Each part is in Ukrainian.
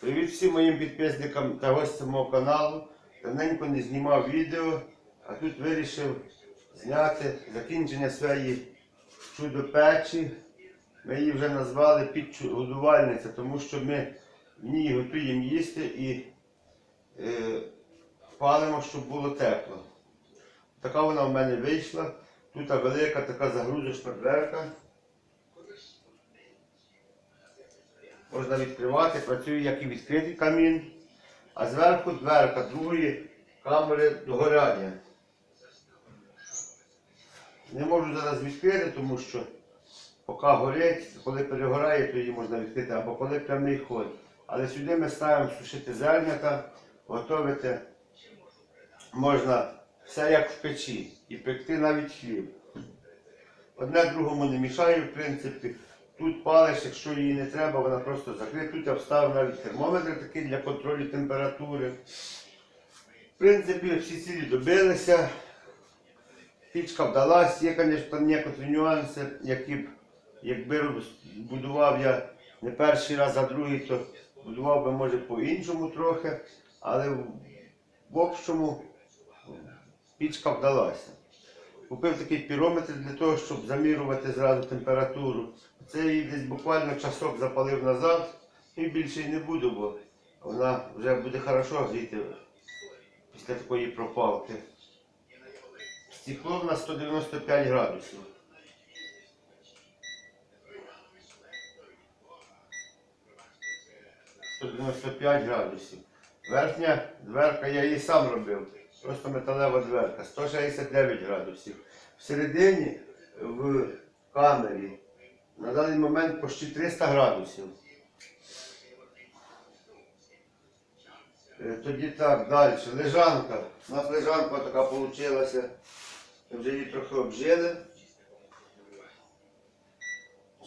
Привіт всім моїм підписникам та гостям мого каналу. Давненько не знімав відео, а тут вирішив зняти закінчення своєї чудо-печі. Ми її вже назвали підгодувальниця, тому що ми в ній готуємо їсти і е, палимо, щоб було тепло. Така вона в мене вийшла. Тут велика така загрузочна дверка. Можна відкривати, працює як і відкритий камін, а зверху дверка другої камери догоряння. Не можу зараз відкрити, тому що поки горить, коли перегорає, то її можна відкрити, або коли прямий ход. Але сюди ми ставимо сушити зернята, готувати можна все як в печі і пекти навіть хліб. Одне другому не мішає, в принципі. Тут палиш, якщо її не треба, вона просто закрита. Тут я вставив навіть термометр такий для контролю температури. В принципі, всі цілі добилися. Пічка вдалась, є, звісно, некоторі нюанси, які б, якби будував я не перший раз, а другий, то будував би може по-іншому трохи, але в общому пічка вдалася. Купив такий пірометр для того, щоб замірювати зразу температуру. Це її десь буквально часок запалив назад і більше не буду, бо вона вже буде хорошо гріти після такої пропалки. Стекло на 195 градусів. – 195 градусів. Верхня дверка я її сам робив. Просто металева дверка. 169 градусів. Всередині в камері на даний момент почти 300 градусів. Е, Тоді так, далі. Лежанка. У нас лежанка така вийшла. Вже її трохи обжили.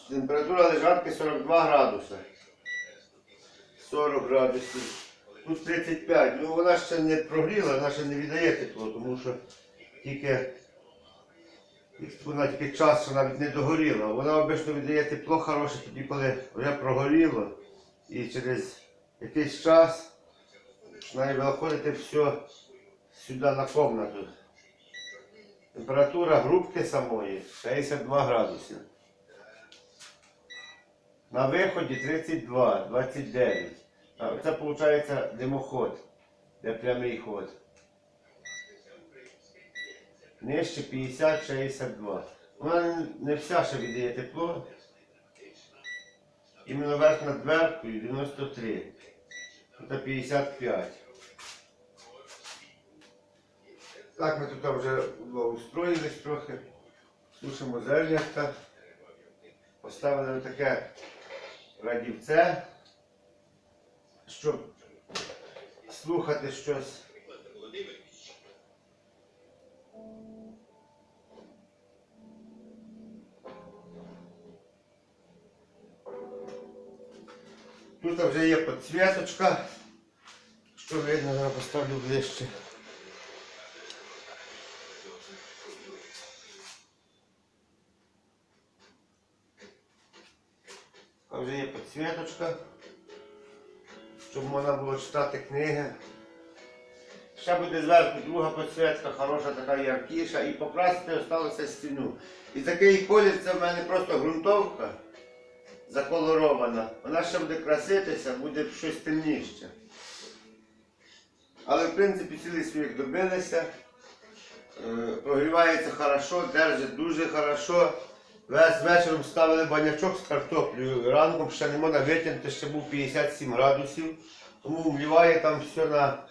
Температура лежанки 42 градуси. 40 градусів. Тут 35. Ну вона ще не прогріла, вона ще не віддає тепло, тому що тільки вона тільки час, що навіть не догоріла. Вона обично віддає тепло хороше тоді, коли вже прогоріло. І через якийсь час починає виходити все сюди на кімнату. Температура грубки самої 62 градуси. На виході 32, 29. А Це виходить димоход, де прямий ход. Нижче 50-62. Вона не вся ще віддає тепло. Іменно верх над дверкою 93. Тут 55. Так, ми тут вже устроїлись трохи. Сушимо зернятка. Поставили таке радівце, щоб слухати щось. Тут вже є підсвіточка. Що видно, зараз поставлю ближче. А вже є підсвіточка, щоб можна було читати книги. Ще буде зверху друга підсвітка, хороша така яркіша, і покрасити осталося стіну. І такий колір це в мене просто ґрунтовка заколорована. Вона ще буде краситися, буде щось темніше. Але в принципі цілий своїх добилися. Е, Прогрівається хорошо, держить дуже хорошо. Весь вечором ставили банячок з картоплею. Ранком ще не можна витягнути, ще був 57 градусів. Тому вливає там все на,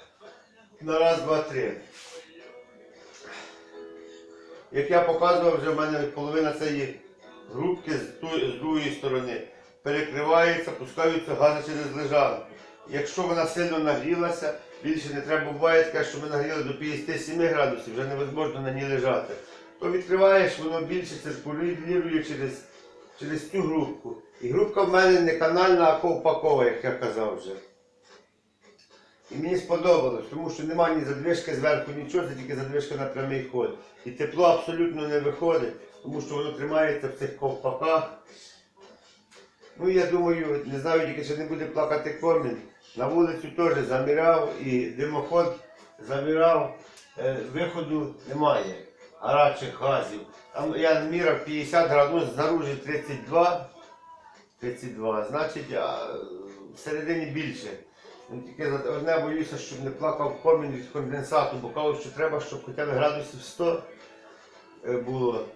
на раз, два, три. Як я показував, вже в мене половина цієї грубки з, другої сторони перекривається, пускаються гази через лежанку. Якщо вона сильно нагрілася, більше не треба буває таке, що ми нагріли до 57 градусів, вже невозможно на ній лежати. То відкриваєш, воно більше циркулює через, через цю грубку. І грубка в мене не канальна, а ковпакова, як я казав вже. І мені сподобалось, тому що немає ні задвижки зверху, нічого, це тільки задвижка на прямий ход. І тепло абсолютно не виходить, тому що воно тримається в цих ковпаках. Ну я думаю, не знаю, тільки ще не буде плакати комін. На вулицю теж заміряв і димоход заміряв, е, виходу немає. Гарячих газів. Там я міряв 50 градусів, знаружи 32. 32, значить, а всередині більше. Тільки одне боюся, щоб не плакав комін від конденсату, бо кажуть, що треба, щоб хоча б градусів 100 е, було.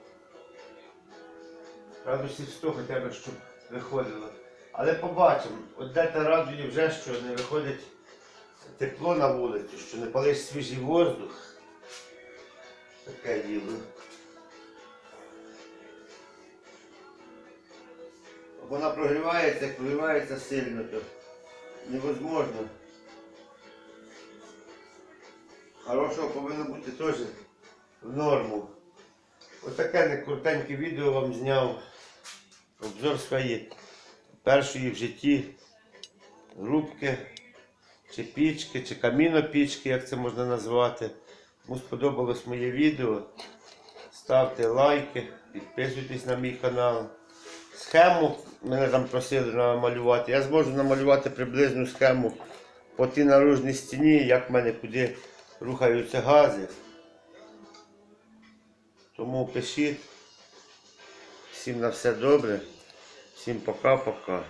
Градусів 100 хоча б, щоб виходило. Але побачимо, от дете радує вже, що не виходить тепло на вулицю, що не палиш свіжий воздух. Таке діло. Вона прогрівається, прогрівається сильно, то невозможно. Хорошого повинно бути теж в норму. Ось таке некрутеньке відео вам зняв. Обзор своєї першої в житті грубки, чи пічки, чи камінопічки, як це можна назвати. Кому сподобалось моє відео. Ставте лайки, підписуйтесь на мій канал. Схему мене там просили намалювати. Я зможу намалювати приблизну схему по тій наружній стіні, як в мене куди рухаються гази. Тому пишіть. Всім на все добре. Всім пока-пока.